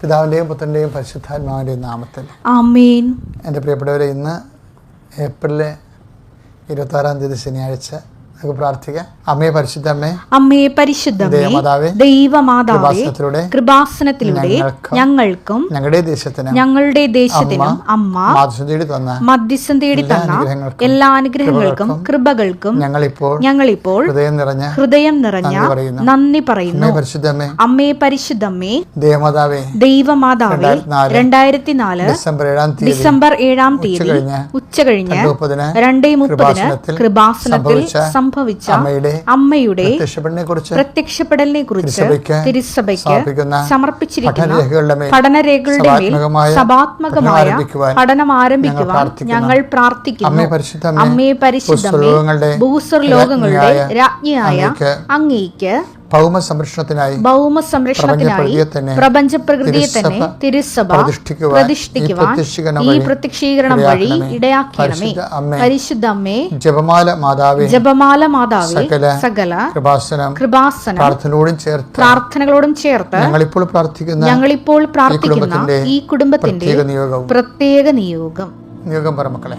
പിതാവിന്റെയും പുത്രന്റെയും പരിശുദ്ധാത്മാവിന്റെയും നാമത്തിൽ. ആമേൻ. എന്റെ പ്രിയപ്പെട്ടവരെ ഇന്ന് ഏപ്രിൽ ഇരുപത്താറാം തീയതി ശനിയാഴ്ച നമുക്ക് പ്രാർത്ഥിക്കാം അമ്മേ പരിശുദ്ധമ്മേ അമ്മേ പരിശുദ്ധമേ ദേവമാതാവേ കൃപാസനത്തിലൂടെ ഞങ്ങൾക്കും ഞങ്ങളുടെ ദേശത്തിനും ഞങ്ങളുടെ ദേശത്തിനും അമ്മ മധ്യസ്ഥം തേടി എല്ലാ തന്ന അനുഗ്രഹങ്ങൾക്കും എല്ലാ അനുഗ്രഹങ്ങൾക്കും കൃപകൾക്കും ഞങ്ങളിപ്പോൾ ഞങ്ങളിപ്പോൾ ഹൃദയം നിറഞ്ഞ ഹൃദയം നിറഞ്ഞ നന്ദി പറയുന്നു. പരിശുദ്ധമ്മേ അമ്മേ പരിശുദ്ധമ്മേ ദേവമാതാവേ ദൈവമാതാവേ രണ്ടായിരത്തി നാല് ഡിസംബർ ഏഴാം തീയതി ഡിസംബർ ഏഴാം തീയതി കഴിഞ്ഞ് ഉച്ചകഴിഞ്ഞ് മുപ്പതിന് രണ്ടേ മുപ്പതിന് കൃപാസനത്തിൽ കൃപാസനത്തിൽ സംഭവിച്ച സംഭവിച്ച അമ്മയുടെ പ്രത്യക്ഷപ്പെടലിനെ കുറിച്ച് തിരുസഭയ്ക്ക് സമർപ്പിച്ചിരിക്കുന്ന പഠനരേഖകളുടെ മേൽ സഭാത്മകമായ പഠനം ആരംഭിക്കുവാൻ. ഞങ്ങൾ പ്രാർത്ഥിക്കുന്നു അമ്മയെ പരിശുദ്ധ പരിശുദ്ധമേ ഭൂസ്വർലോകങ്ങളുടെ ഭൂസ്വർലോകങ്ങളുടെ രാജ്ഞിയായ അങ്ങേക്ക് ഭൗമ സംരക്ഷണത്തിനായി ഭൗമ സംരക്ഷണത്തിനായി പ്രപഞ്ച പ്രകൃതിയെ തന്നെ തിരുസഭ പ്രതിഷ്ഠിക്കുവാൻ ഈ പ്രത്യക്ഷീകരണം വഴി ഇടയാക്കിയണമേ. പരിശുദ്ധ അമ്മേ, ജപമാല മാതാവേ. ജപമാല മാതാവേ. സകല സകല കൃപാസനം കൃപാസനം പ്രാർത്ഥനയോടും ചേർത്ത് പ്രാർത്ഥനകളോടും ചേർത്ത് ഞങ്ങളിപ്പോൾ പ്രാർത്ഥിക്കുന്ന ഞങ്ങളിപ്പോൾ പ്രാർത്ഥിക്കുന്ന ഈ കുടുംബത്തിന്റെ പ്രത്യേക നിയോഗം പ്രത്യേക നിയോഗം. നിയോഗം പറ മക്കളെ.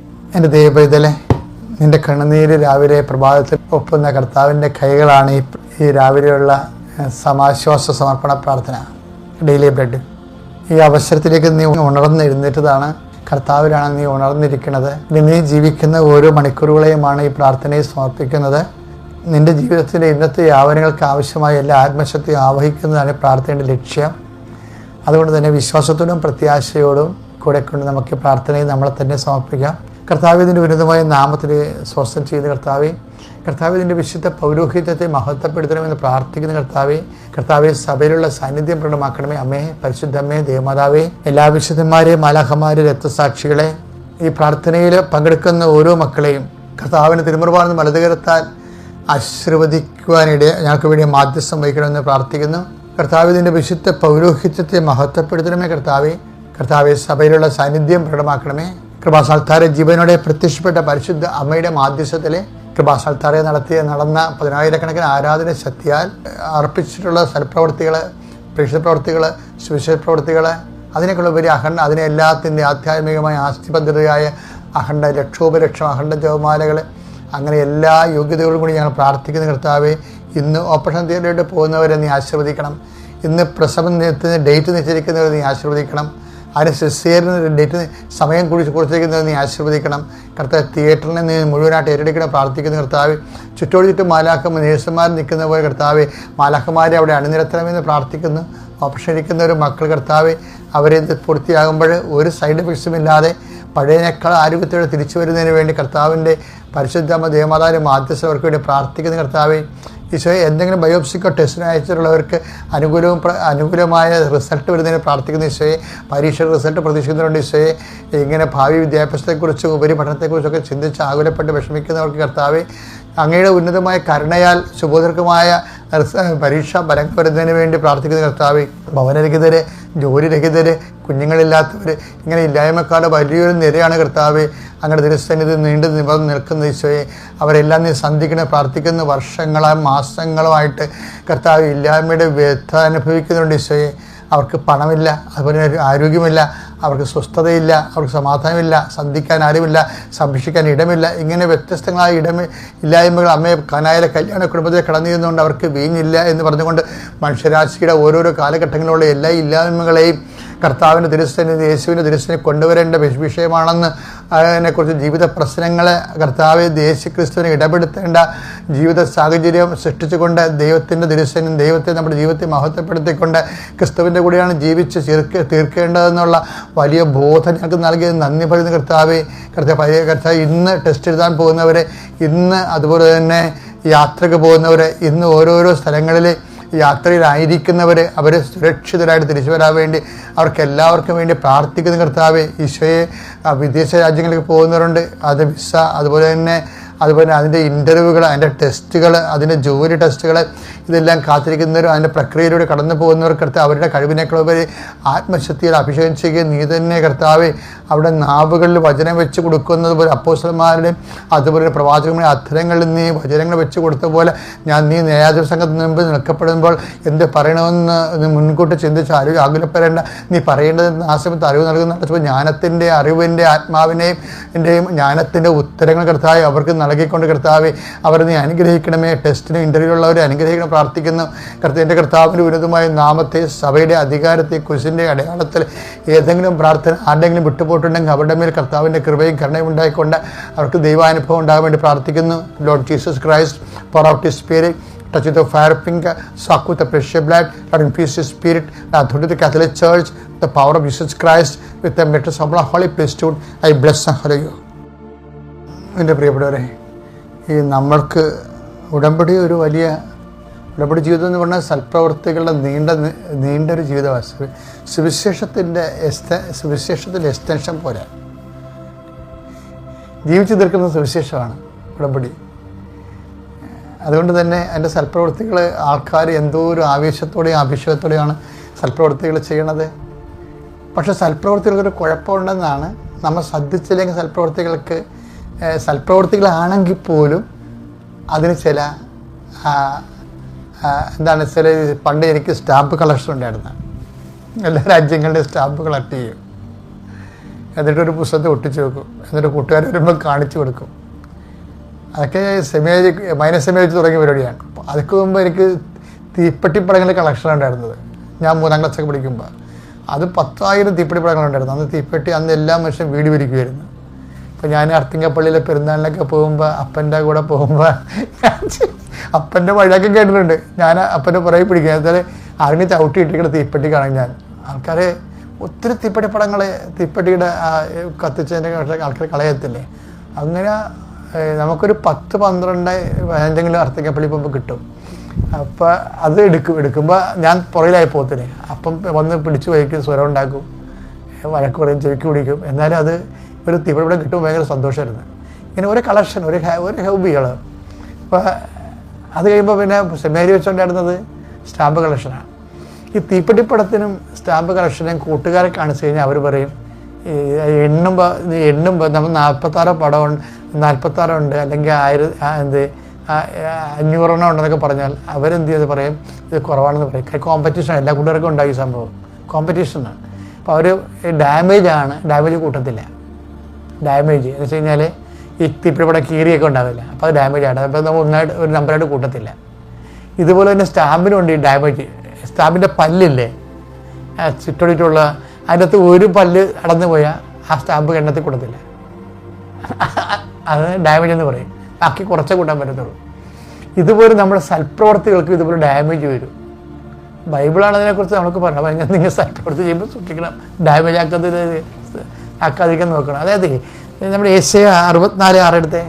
എന്റെ ദൈവപൈതലെ നിന്റെ കണ്ണുനീര് രാവിലെ പ്രഭാതത്തിൽ ഒപ്പുന്ന കർത്താവിന്റെ കൈകളാണ് ഈ ഈ രാവിലെയുള്ള സമാശ്വാസ സമർപ്പണ പ്രാർത്ഥന. Daily bread. ഈ അവസരത്തിലേക്ക് നീ ഉണർന്ന് എഴുന്നേറ്റതാണ്. കർത്താവിലാണ് നീ ഉണർന്നിരിക്കുന്നത്. നീ ജീവിക്കുന്ന ഓരോ മണിക്കൂറുകളെയുമാണ് ഈ പ്രാർത്ഥനയെ സമർപ്പിക്കുന്നത്. നിന്റെ ജീവിതത്തിന്റെ ഇന്നത്തെ യാവനങ്ങൾക്ക് ആവശ്യമായ എല്ലാ ആത്മശക്തിയും ആവഹിക്കുന്നതാണ് പ്രാർത്ഥനയുടെ ലക്ഷ്യം. അതുകൊണ്ട് തന്നെ വിശ്വാസത്തോടും പ്രത്യാശയോടും കൂടെ കൊണ്ട് നമുക്ക് പ്രാർത്ഥനയെ നമ്മളെ തന്നെ സമർപ്പിക്കാം. കർത്താവിന്റെ ഉന്നതമായ നാമത്തിൽ സ്വസ്ഥം ചെയ്യുന്ന കർത്താവെ കർത്താവിന്റെ വിശുദ്ധ പൗരോഹിത്യത്തെ മഹത്വപ്പെടുത്തണമെന്ന് പ്രാർത്ഥിക്കുന്ന കർത്താവെ കർത്താവെ സഭയിലുള്ള സാന്നിധ്യം പ്രകടമാക്കണമേ. അമ്മേ പരിശുദ്ധമ്മേ ദേവമാതാവേ എല്ലാ വിശുദ്ധന്മാരെ മലഹമാരെ രക്തസാക്ഷികളെ ഈ പ്രാർത്ഥനയിൽ പങ്കെടുക്കുന്ന ഓരോ മക്കളെയും കർത്താവിന് തിരുമുറുപാടുന്ന വലതുകരത്താൽ ആശീർവദിക്കുവാനിടെ ഞങ്ങൾക്ക് വേണ്ടി മാധ്യസ്ഥം വഹിക്കണമെന്ന് പ്രാർത്ഥിക്കുന്നു. കർത്താവിന്റെ വിശുദ്ധ പൗരോഹിത്യത്തെ മഹത്വപ്പെടുത്തണമേ കർത്താവെ. കർത്താവെ സഭയിലുള്ള സാന്നിധ്യം പ്രകടമാക്കണമേ. കൃപാസാൽത്താരെ ജീവനോടെ പ്രത്യക്ഷപ്പെട്ട പരിശുദ്ധ അമ്മയുടെ മാധ്യസ്ഥത്തിലെ കൃപാസാൽത്താരെ നടത്തിയ നടന്ന പതിനായിരക്കണക്കിന് ആരാധന ശക്തിയാൽ അർപ്പിച്ചിട്ടുള്ള സൽപ്രവർത്തികൾ പ്രേക്ഷിത പ്രവർത്തികൾ സുവിശേഷ പ്രവർത്തികൾ അതിനേക്കുള്ള ഉപരി അഖണ്ഡ അതിനെ എല്ലാത്തിന്റെ ആധ്യാത്മികമായ ആസ്തിബദ്ധതയായ അഖണ്ഡ ലക്ഷോപലക്ഷം അഖണ്ഡ ജവമാലകൾ അങ്ങനെ എല്ലാ യോഗ്യതകളും കൂടി ഞങ്ങൾ പ്രാർത്ഥിക്കുന്ന കർത്താവെ ഇന്ന് ഓപ്പറേഷൻ തിയേറ്ററിലോട്ട് പോകുന്നവരെ നീ ആശീർവദിക്കണം. ഇന്ന് പ്രസവത്തിന് ഡേറ്റ് നിശ്ചയിക്കുന്നവരെ നീ ആശീർവദിക്കണം. അതിന് ഒരു ഡേറ്റ് സമയം കുറിച്ച് കൊടുത്തിരിക്കുന്നത് നീ ആശീർവദിക്കണം. കർത്താവ് തിയേറ്ററിനെ നീ മുഴുവനായിട്ട് ഏറ്റെടുക്കണം. പ്രാർത്ഥിക്കുന്ന കർത്താവ് ചുറ്റോട് ചുറ്റും മാലാക്ക നേഴ്സുമാർ നിൽക്കുന്ന പോലെ കർത്താവ് മാലാക്കന്മാരെ അവിടെ അണിനിരത്തണമെന്ന് പ്രാർത്ഥിക്കുന്നു. ഓപ്ഷൻ ഇരിക്കുന്ന ഒരു മക്കൾ കർത്താവ് അവരെ പൂർത്തിയാകുമ്പോൾ ഒരു സൈഡ് എഫക്ട്സും ഇല്ലാതെ പഴയനേക്കാൾ ആരോഗ്യത്തോടെ തിരിച്ചു വരുന്നതിന് വേണ്ടി കർത്താവിന്റെ പരിശുദ്ധമ ദേവമാതാവിന്റെ മാധ്യസ്ഥ അവർക്ക് വേണ്ടി പ്രാർത്ഥിക്കുന്ന കർത്താവെ ഈശോയെ എന്തെങ്കിലും ബയോപ്സിക്കോ ടെസ്റ്റിന് അയച്ചിട്ടുള്ളവർക്ക് അനുകൂലവും അനുകൂലമായ റിസൾട്ട് വരുന്നതിന് പ്രാർത്ഥിക്കുന്ന ഈശോയെ പരീക്ഷ റിസൾട്ട് പ്രതീക്ഷിക്കുന്നുണ്ട് ഈശോയെ. ഇങ്ങനെ ഭാവി വിദ്യാഭ്യാസത്തെക്കുറിച്ചും ഉപരിപഠനത്തെക്കുറിച്ചൊക്കെ ചിന്തിച്ച് ആകുലപ്പെട്ട് വിഷമിക്കുന്നവർക്ക് കർത്താവെ അങ്ങയുടെ ഉന്നതമായ കരുണയാൽ സുബോധർക്കമായ പരീക്ഷ ഫലം വരുന്നതിന് വേണ്ടി പ്രാർത്ഥിക്കുന്ന കർത്താവ് ഭവനരഹിതര് ജോലിരഹിതര് കുഞ്ഞുങ്ങളില്ലാത്തവർ ഇങ്ങനെ ഇല്ലായ്മക്കാരുടെ വലിയൊരു നിരയാണ് കർത്താവ് അങ്ങനെ ദൃശ്യനിധി നീണ്ടു നിവർന്ന് നിൽക്കുന്ന ഈശോയെ അവരെല്ലാം നീ സന്ധിക്കണ പ്രാർത്ഥിക്കുന്ന വർഷങ്ങളോ മാസങ്ങളുമായിട്ട് കർത്താവ് ഇല്ലായ്മയുടെ വ്യഥ അനുഭവിക്കുന്നുണ്ട് ഈശോയെ. അവർക്ക് പണമില്ല അതുപോലെ ആരോഗ്യമില്ല അവർക്ക് സ്വസ്ഥതയില്ല അവർക്ക് സമാധാനമില്ല സന്ധിക്കാൻ ആരുമില്ല സംരക്ഷിക്കാൻ ഇടമില്ല. ഇങ്ങനെ വ്യത്യസ്തങ്ങളായ ഇടം ഇല്ലായ്മകൾ അമ്മയെ കനായാലെ കല്യാണ കുടുംബത്തിൽ കടന്നിരുന്നുകൊണ്ട് അവർക്ക് വീഞ്ഞില്ല എന്ന് പറഞ്ഞുകൊണ്ട് മനുഷ്യരാശിയുടെ ഓരോരോ കാലഘട്ടങ്ങളിലുള്ള എല്ലാ ഇല്ലായ്മകളെയും കർത്താവിന്റെ തിരുസ്ഥനിധി യേശുവിന്റെ തിരുസ്ഥനെ കൊണ്ടുവരേണ്ട വിഷയമാണെന്ന് അതിനെക്കുറിച്ച് ജീവിത പ്രശ്നങ്ങളെ കർത്താവ് യേശു ക്രിസ്തുവിനെ ഇടപെടുത്തേണ്ട ജീവിത സാഹചര്യം സൃഷ്ടിച്ചുകൊണ്ട് ദൈവത്തിന്റെ തിരുസ്ഥനും ദൈവത്തെ നമ്മുടെ ജീവിതത്തെ മഹത്വപ്പെടുത്തിക്കൊണ്ട് ക്രിസ്തുവിന്റെ കൂടെയാണ് ജീവിച്ച് തീർക്ക തീർക്കേണ്ടതെന്നുള്ള വലിയ ബോധം ഞങ്ങൾക്ക് നൽകിയത്. നന്ദി പറയുന്ന കർത്താവ്. കർത്താവ് പഴയ കർത്താവ് ഇന്ന് ടെസ്റ്റ് എഴുതാൻ പോകുന്നവരെ ഇന്ന് അതുപോലെ തന്നെ യാത്രയ്ക്ക് പോകുന്നവരെ ഇന്ന് ഓരോരോ സ്ഥലങ്ങളിൽ യാത്രയിലായിരിക്കുന്നവർ അവർ സുരക്ഷിതരായിട്ട് തിരിച്ചു വരാൻ വേണ്ടി അവർക്ക് എല്ലാവർക്കും വേണ്ടി പ്രാർത്ഥിക്കുന്ന കർത്താവ് ഈശോയെ വിദേശ രാജ്യങ്ങളിലേക്ക് പോകുന്നവരുണ്ട്. അത് വിസ അതുപോലെ തന്നെ അതുപോലെ അതിന്റെ ഇന്റർവ്യൂകൾ അതിന്റെ ടെസ്റ്റുകൾ അതിന്റെ ജോലി ടെസ്റ്റുകൾ ഇതെല്ലാം കാത്തിരിക്കുന്നവരും അതിന്റെ പ്രക്രിയയിലൂടെ കടന്നു പോകുന്നവർക്കടുത്ത് അവരുടെ കഴിവിനേക്കാളുപരി ആത്മശക്തിയിൽ അഭിഷേകം ചെയ്യുകയും നീ തന്നെ കർത്താവെ അവിടെ നാവുകളിൽ വചനം വെച്ച് കൊടുക്കുന്നത് പോലെ അപ്പോസ്റ്റന്മാരുടെയും അതുപോലെ പ്രവാചകരുടെ അത്തരങ്ങളിൽ നീ വചനങ്ങൾ വെച്ച് കൊടുത്ത പോലെ ഞാൻ നീ ന്യായാധിപ സംഘത്തിന് മുമ്പ് നിൽക്കപ്പെടുമ്പോൾ എന്ത് പറയണമെന്ന് മുൻകൂട്ടി ചിന്തിച്ച് അറിവ് ആകുലപ്പെടേണ്ട. നീ പറയേണ്ടതെന്ന് ആ സമയത്ത് അറിവ് നൽകുന്ന ജ്ഞാനത്തിന്റെ അറിവിന്റെ ആത്മാവിനെയും എന്റെയും ജ്ഞാനത്തിന്റെ ഉത്തരങ്ങൾ കർത്താവ് അവർക്ക് നൽകിക്കൊണ്ട് കർത്താവെ അവർ നീ അനുഗ്രഹിക്കണമേ. ടെസ്റ്റിന് ഇന്റർവ്യൂ ഉള്ളവർ അനുഗ്രഹിക്കണം പ്രാർത്ഥിക്കുന്നു. കർത്താവിന്റെ കർത്താവിന്റെ ഉന്നതമായ നാമത്തെ സഭയുടെ അധികാരത്തെ കുശിന്റെ അടയാളത്തിൽ ഏതെങ്കിലും പ്രാർത്ഥന ആരുടെങ്കിലും വിട്ടുപോയിട്ടുണ്ടെങ്കിൽ അവരുടെ മേൽ കർത്താവിന്റെ കൃപയും കരുണയും ഉണ്ടായിക്കൊണ്ട് അവർക്ക് ദൈവാനുഭവം ഉണ്ടാകാൻ വേണ്ടി പ്രാർത്ഥിക്കുന്നു. Lord Jesus Christ power out his spirit. Touch with the fire finger. Suck with the precious blood. Lord infuse his spirit. And through the Catholic Church the power of Jesus Christ with the matters of the എന്റെ പ്രിയപ്പെട്ടവരെ ഈ നമ്മൾക്ക് ഉടമ്പടി ഒരു വലിയ ഉടമ്പടി ജീവിതം എന്ന് പറഞ്ഞാൽ സൽപ്രവർത്തികളുടെ നീണ്ട നീണ്ടൊരു ജീവിതമാണ്. സുവി- സുവിശേഷത്തിന്റെ എക്സ്റ്റ സുവിശേഷത്തിന്റെ എക്സ്റ്റൻഷൻ പോലെ. ജീവിച്ചു തീർക്കുന്ന സുവിശേഷമാണ് ഉടമ്പടി. അതുകൊണ്ട് തന്നെ എന്റെ സൽപ്രവൃത്തികൾ ആൾക്കാർ എന്തോ ഒരു ആവേശത്തോടെയും അഭിഷേകത്തോടെയാണ് സൽപ്രവൃത്തികൾ ചെയ്യണത് പക്ഷേ സൽപ്രവൃത്തികൾക്കൊരു കുഴപ്പമുണ്ടെന്നാണ് നമ്മൾ ശ്രദ്ധിച്ചില്ലെങ്കിൽ സൽപ്രവൃത്തികൾക്ക് ഏഹ്, സൽപ്രവൃത്തികളാണെങ്കിൽ പോലും അതിന് ചില എന്താണ് ചില പണ്ട് എനിക്ക് സ്റ്റാമ്പ് കളക്ഷൻ ഉണ്ടായിരുന്നു എല്ലാ രാജ്യങ്ങളുടെയും സ്റ്റാമ്പ് കളക്ട് ചെയ്യും. എന്നിട്ടൊരു പുസ്തകത്തെ ഒട്ടിച്ച് വെക്കും. എന്നിട്ട് കൂട്ടുകാർ വരുമ്പോൾ കാണിച്ചു കൊടുക്കും. അതൊക്കെ സെമിയേജ് മൈനസ് സെമിയേജ് തുടങ്ങിയ പരിപാടിയാണ്. അതൊക്കെ മുമ്പ് എനിക്ക് തീപ്പെട്ടി പടങ്ങളുടെ കളക്ഷൻ ഉണ്ടായിരുന്നത്. ഞാൻ മൂന്നാം ക്ലാസ്സൊക്കെ പഠിക്കുമ്പോൾ അത് പത്തായിരം തീപ്പെട്ടി പടങ്ങളുണ്ടായിരുന്നു. അന്ന് തീപ്പെട്ടി അന്ന് എല്ലാ മനുഷ്യരും വീട് പിരിക്കുമായിരുന്നു അപ്പോൾ ഞാൻ അർത്തിങ്കപ്പള്ളിയിലെ പെരുന്നാളിനൊക്കെ പോകുമ്പോൾ അപ്പന്റെ കൂടെ പോകുമ്പോൾ അപ്പന്റെ വഴിയൊക്കെ കേട്ടിട്ടുണ്ട്. ഞാൻ അപ്പന്റെ പുറകെ പിടിക്കുക. എന്നാൽ അറിഞ്ഞ് ചവിട്ടി ഇട്ടിരിക്കുന്ന തീപ്പെട്ടി കാണാൻ ഞാൻ. ആൾക്കാർ ഒത്തിരി തീപ്പെട്ടി പടങ്ങൾ തീപ്പെട്ടിയുടെ കത്തിച്ചതിന്റെ ആൾക്കാർ കളയത്തില്ലേ? അങ്ങനെ നമുക്കൊരു പത്ത് പന്ത്രണ്ട് എന്തെങ്കിലും അർത്തിങ്കപ്പള്ളി പോകുമ്പോൾ കിട്ടും. അപ്പോൾ അത് എടുക്കും എടുക്കുമ്പോൾ ഞാൻ പുറകിലായി പോകത്തില്ലേ? അപ്പം വന്ന് പിടിച്ചു വയ്ക്കും സ്വരം ഉണ്ടാക്കും. വഴക്ക് പറയും ചെവിക്ക് പിടിക്കും. എന്നാലും അത് ഒരു ഇവിടെ കിട്ടുമ്പോൾ ഭയങ്കര സന്തോഷമായിരുന്നു ഇങ്ങനെ ഒരു കളക്ഷൻ ഒരു ഒരു ഹോബികൾ അപ്പോൾ അത് കഴിയുമ്പോൾ പിന്നെ സെമിനാരി വെച്ചുകൊണ്ടായിരുന്നത് സ്റ്റാമ്പ് കളക്ഷനാണ്. ഈ തീപ്പെട്ടിപ്പടത്തിനും സ്റ്റാമ്പ് കളക്ഷനും കൂട്ടുകാരെ കാണിച്ചു കഴിഞ്ഞാൽ അവർ പറയും എണ്ണുമ്പോൾ എണ്ണുമ്പോൾ നമ്മൾ നാൽപ്പത്താറ് പടം നാൽപ്പത്താറോ ഉണ്ട് അല്ലെങ്കിൽ ആയിരം എന്ത് അഞ്ഞൂറെണ്ണം ഉണ്ടെന്നൊക്കെ പറഞ്ഞാൽ അവരെന്ത് ചെയ്ത് പറയും ഇത് കുറവാണെന്ന് പറയും. കോമ്പറ്റീഷൻ എല്ലാ കൂട്ടുകാർക്കും ഉണ്ടായി ഈ സംഭവം. കോമ്പറ്റീഷനാണ് അപ്പോൾ അവർ ഡാമേജ് ആണ് ഡാമേജ് കൂട്ടത്തില്ല. ഡാമേജ് എന്ന് വെച്ച് കഴിഞ്ഞാൽ ഈ തിപ്പിടെ കീറിയൊക്കെ ഉണ്ടാവില്ല. അപ്പോൾ അത് ഡാമേജ് ആണ്. അപ്പോൾ നമ്മൾ ഒന്നായിട്ട് ഒരു നമ്പറായിട്ട് കൂട്ടത്തില്ല. ഇതുപോലെ തന്നെ സ്റ്റാമ്പിനും ഉണ്ട് ഈ ഡാമേജ് സ്റ്റാമ്പിന്റെ പല്ലില്ലേ ചുറ്റോടിയിട്ടുള്ള അതിന്റെ അകത്ത് ഒരു പല്ല് അടന്നു പോയാൽ ആ സ്റ്റാമ്പ് എണ്ണത്തിൽ കൂട്ടത്തില്ല അത് ഡാമേജ് എന്ന് പറയും. ബാക്കി കുറച്ചേ കൂട്ടാൻ പറ്റത്തുള്ളൂ. ഇതുപോലെ നമ്മുടെ സൽപ്രവർത്തികൾക്ക് ഇതുപോലെ ഡാമേജ് വരും. ബൈബിളാണ് അതിനെക്കുറിച്ച് നമുക്ക് പറഞ്ഞത്. അപ്പം നിങ്ങൾ സൽപ്രവർത്തി ചെയ്യുമ്പോൾ സൂക്ഷിക്കണം. ഡാമേജ് ആക്കാതെ ആക്കാതിരിക്കാൻ നോക്കണം. അതായത് നമ്മുടെ ഏഷ്യ അറുപത്തിനാല് ആറെടുത്തെ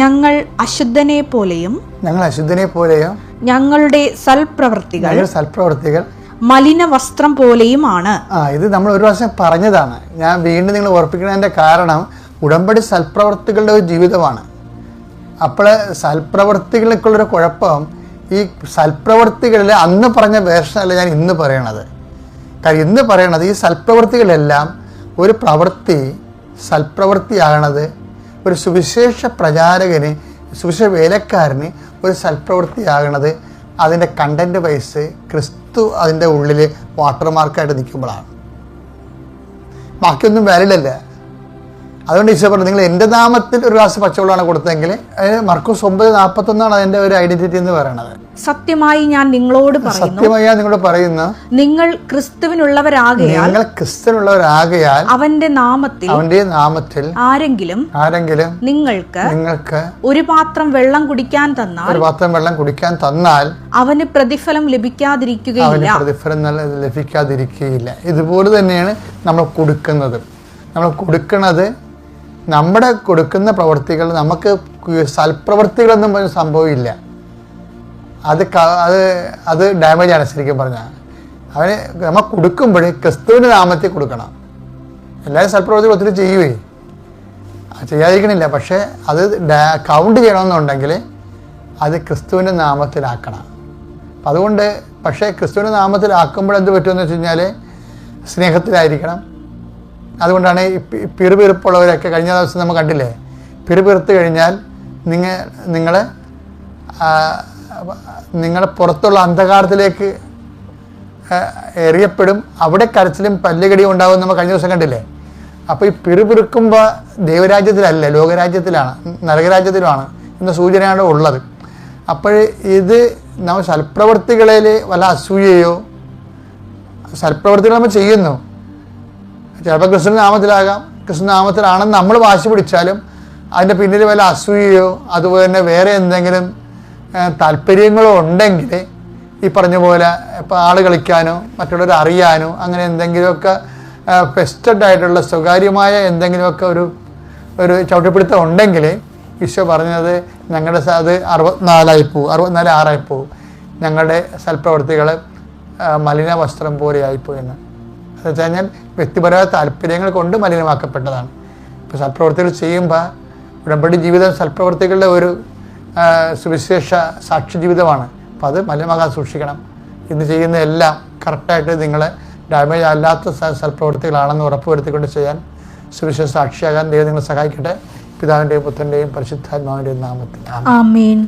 ഞങ്ങൾ അശുദ്ധനെ പോലെയും ഞങ്ങൾ അശുദ്ധനെ പോലെയും ഞങ്ങളുടെ സൽപ്രവർത്തികൾ സൽപ്രവർത്തികൾ മലിന വസ്ത്രം പോലെയുമാണ് ആ ഇത് നമ്മൾ ഒരു പ്രാവശ്യം പറഞ്ഞതാണ്. ഞാൻ വീണ്ടും നിങ്ങൾ ഓർപ്പിക്കുന്നതിന്റെ കാരണം ഉടമ്പടി സൽപ്രവർത്തികളുടെ ഒരു ജീവിതമാണ്. അപ്പോൾ സൽപ്രവർത്തികൾക്കുള്ളൊരു കുഴപ്പം ഈ സൽപ്രവർത്തികളിൽ അന്ന് പറഞ്ഞ വേഷനല്ല ഞാൻ ഇന്ന് പറയണത്. കാര്യം ഇന്ന് പറയണത് ഈ സൽപ്രവർത്തികളെല്ലാം ഒരു പ്രവൃത്തി സൽപ്രവൃത്തിയാകണത് ഒരു സുവിശേഷ പ്രചാരകന് സുവിശേഷ വേലക്കാരന് ഒരു സൽപ്രവൃത്തിയാകണത് അതിന്റെ കണ്ടന്റ് വൈസ് ക്രിസ്തു അതിന്റെ ഉള്ളിൽ വാട്ടർമാർക്കായിട്ട് നിൽക്കുമ്പോഴാണ്. ബാക്കിയൊന്നും വാലിഡല്ല അതുകൊണ്ട് ഈശോ പറഞ്ഞു നിങ്ങൾ എന്റെ നാമത്തിൽ ഒരു ഗ്ലാസ് പച്ചവെള്ളമാണ് കൊടുത്തതെങ്കിൽ മർക്കൂസ് ഒമ്പത് നാൽപ്പത്തൊന്നാണ് അതിന്റെ ഒരു ഐഡന്റിറ്റി എന്ന് പറയുന്നത് സത്യമായി ഞാൻ നിങ്ങളോട് സത്യമായി ഞാൻ നിങ്ങളോട് പറയുന്നു നിങ്ങൾ ക്രിസ്തുവിനുള്ളവരാകയാൽ നിങ്ങൾ ക്രിസ്തുവിനുള്ളവരാകയാൽ അവന്റെ നാമത്തിൽ അവന്റെ നാമത്തിൽ ആരെങ്കിലും ആരെങ്കിലും നിങ്ങൾക്ക് നിങ്ങൾക്ക് ഒരു പാത്രം വെള്ളം കുടിക്കാൻ തന്നാൽ ഒരു പാത്രം വെള്ളം കുടിക്കാൻ തന്നാൽ അവന് പ്രതിഫലം ലഭിക്കാതിരിക്കുകയില്ല. പ്രതിഫലം ലഭിക്കാതിരിക്കുകയില്ല. ഇതുപോലെ തന്നെയാണ് നമ്മൾ കൊടുക്കുന്നത്. നമ്മൾ കൊടുക്കുന്നത് നമ്മുടെ കൊടുക്കുന്ന പ്രവൃത്തികൾ നമുക്ക് സൽപ്രവൃത്തികളൊന്നും സംഭവമില്ല. അത് അത് അത് ഡാമേജ് ആണ് ശരിക്കും പറഞ്ഞാൽ അവന് നമ്മൾ കൊടുക്കുമ്പോൾ ക്രിസ്തുവിന്റെ നാമത്തിൽ കൊടുക്കണം. എല്ലാവരും സൽപ്രവൃത്തികൾ ഒത്തിരി ചെയ്യുവേ. അത് ചെയ്യാതിരിക്കണില്ല. പക്ഷേ അത് കൗണ്ട് ചെയ്യണമെന്നുണ്ടെങ്കിൽ അത് ക്രിസ്തുവിന്റെ നാമത്തിലാക്കണം. അപ്പം അതുകൊണ്ട് പക്ഷേ ക്രിസ്തുവിന്റെ നാമത്തിലാക്കുമ്പോൾ എന്ത് പറ്റുമെന്ന് വെച്ച് കഴിഞ്ഞാൽ സ്നേഹത്തിലായിരിക്കണം. അതുകൊണ്ടാണ് ഈ പിറുപിറുപ്പുള്ളവരൊക്കെ കഴിഞ്ഞ ദിവസം നമ്മൾ കണ്ടില്ലേ? പിറുപിറുത്ത് കഴിഞ്ഞാൽ നിങ്ങൾ നിങ്ങൾ നിങ്ങൾ പുറത്തുള്ള അന്ധകാരത്തിലേക്ക് എറിയപ്പെടും. അവിടെ കരച്ചിലും പല്ലുകടിയും ഉണ്ടാകും നമ്മൾ കഴിഞ്ഞ ദിവസം കണ്ടില്ലേ? അപ്പോൾ ഈ പിറുപിറുക്കുമ്പോൾ ദൈവരാജ്യത്തിലല്ല ലോകരാജ്യത്തിലാണ് നരകരാജ്യത്തിലുമാണ് എന്ന സൂചനയാണ് ഉള്ളത്. അപ്പോൾ ഇത് നമ്മൾ സൽപ്രവർത്തികളിൽ വല്ല അസൂയയോ സൽപ്രവർത്തികൾ നമ്മൾ ചെയ്യുന്നു. ചിലപ്പോൾ കൃഷ്ണനാമത്തിലാകാം നാമത്തിലാകാം. കൃഷ്ണ നാമത്തിലാണെന്ന് നമ്മൾ വാശി പിടിച്ചാലും അതിന്റെ പിന്നിൽ വല്ല അസൂയയോ അതുപോലെ തന്നെ വേറെ എന്തെങ്കിലും താല്പര്യങ്ങളോ ഉണ്ടെങ്കിൽ ഈ പറഞ്ഞ പോലെ ഇപ്പോൾ ആൾ കളിക്കാനോ മറ്റുള്ളവർ അറിയാനോ അങ്ങനെ എന്തെങ്കിലുമൊക്കെ ഫെസ്റ്റഡ് ആയിട്ടുള്ള സ്വകാര്യമായ എന്തെങ്കിലുമൊക്കെ ഒരു ഒരു ചവിട്ടിപ്പിടുത്തം ഉണ്ടെങ്കിൽ ഈശോ പറഞ്ഞത് ഞങ്ങളുടെ അത് അറുപത്തിനാലായി പോവും. അറുപത്തിനാല് ആറായി പോവും. ഞങ്ങളുടെ സൽപ്രവർത്തികൾ മലിന വസ്ത്രം പോലെയായിപ്പോയി എന്ന് എന്ന് വെച്ച് കഴിഞ്ഞാൽ വ്യക്തിപരമായ താല്പര്യങ്ങൾ കൊണ്ട് മലിനമാക്കപ്പെട്ടതാണ്. ഇപ്പോൾ സൽപ്രവർത്തികൾ ചെയ്യുമ്പോൾ ഉടമ്പടി ജീവിതം സൽപ്രവർത്തികളുടെ ഒരു സുവിശേഷ സാക്ഷി ജീവിതമാണ്. അപ്പം അത് മലിനമാകാൻ സൂക്ഷിക്കണം. ഇന്ന് ചെയ്യുന്ന എല്ലാം കറക്റ്റായിട്ട് നിങ്ങളെ ഡാമേജ് അല്ലാത്ത സൽപ്രവർത്തികളാണെന്ന് ഉറപ്പുവരുത്തിക്കൊണ്ട് ചെയ്യാൻ സുവിശേഷ സാക്ഷിയാകാൻ ദൈവം നിങ്ങളെ സഹായിക്കട്ടെ. പിതാവിന്റെയും പുത്രന്റെയും പരിശുദ്ധാത്മാവിന്റെയും നാമത്തിൽ. ആമേൻ.